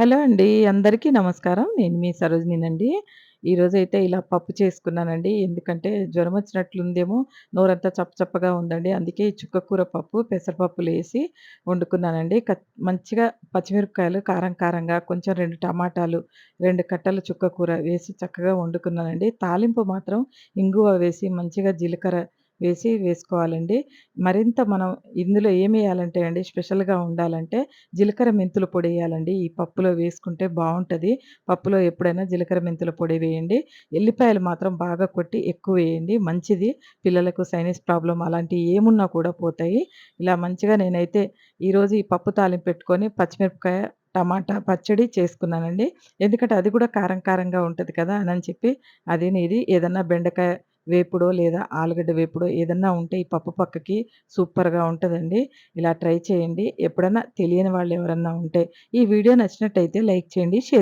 Hello అండి. అందరికీ నమస్కారం. నేను మీ సరోజినినండి. ఈరోజైతే ఇలా పప్పు చేసుకున్నానండి. ఎందుకంటే జ్వరం వచ్చినట్లుందేమో నోరంతా చప్పచప్పగా ఉందండి. అందుకే ఈ చుక్కకూర పప్పు, పెసరపప్పులు వేసి వండుకున్నానండి. కత్ మంచిగా పచ్చిమిరపకాయలు కారం కారంగా, కొంచెం రెండు టమాటాలు, రెండు కట్టలు చుక్కకూర వేసి చక్కగా వండుకున్నానండి. తాలింపు మాత్రం ఇంగువ వేసి, మంచిగా జీలకర్ర వేసి వేసుకోవాలండి. మరింత మనం ఇందులో ఏమేయాలంటే అండి స్పెషల్‌గా ఉండాలంటే జీలకర్ర మెంతుల పొడి వేయాలండి ఈ పప్పులో వేసుకుంటే బాగుంటుంది పప్పులో ఎప్పుడైనా జీలకర్ర మెంతుల పొడి వేయండి. ఎల్లిపాయలు మాత్రం బాగా కొట్టి ఎక్కువ వేయండి మంచిది. పిల్లలకు సైనస్ ప్రాబ్లం అలాంటివి ఏమున్నా కూడా పోతాయి. ఇలా మంచిగా నేనైతే ఈరోజు ఈ పప్పు తాలింపు పెట్టుకొని పచ్చిమిరపకాయ, టమాటా పచ్చడి చేసుకున్నానండి. ఎందుకంటే అది కూడా కారం కారంగా ఉంటుంది కదా! అని చెప్పి అది ఇది ఏదన్నా బెండకాయ వేపుడో లేదా ఆలుగడ్డ వేపుడో ఏదన్నా ఉంటే ఈ పప్పు పక్కకి సూపర్‌గా ఉంటుందండి ఇలా ట్రై చేయండి. ఎప్పుడన్నా తెలియని వాళ్ళు ఎవరన్నా ఉంటే ఈ వీడియో నచ్చినట్టయితే లైక్ చేయండి. షేర్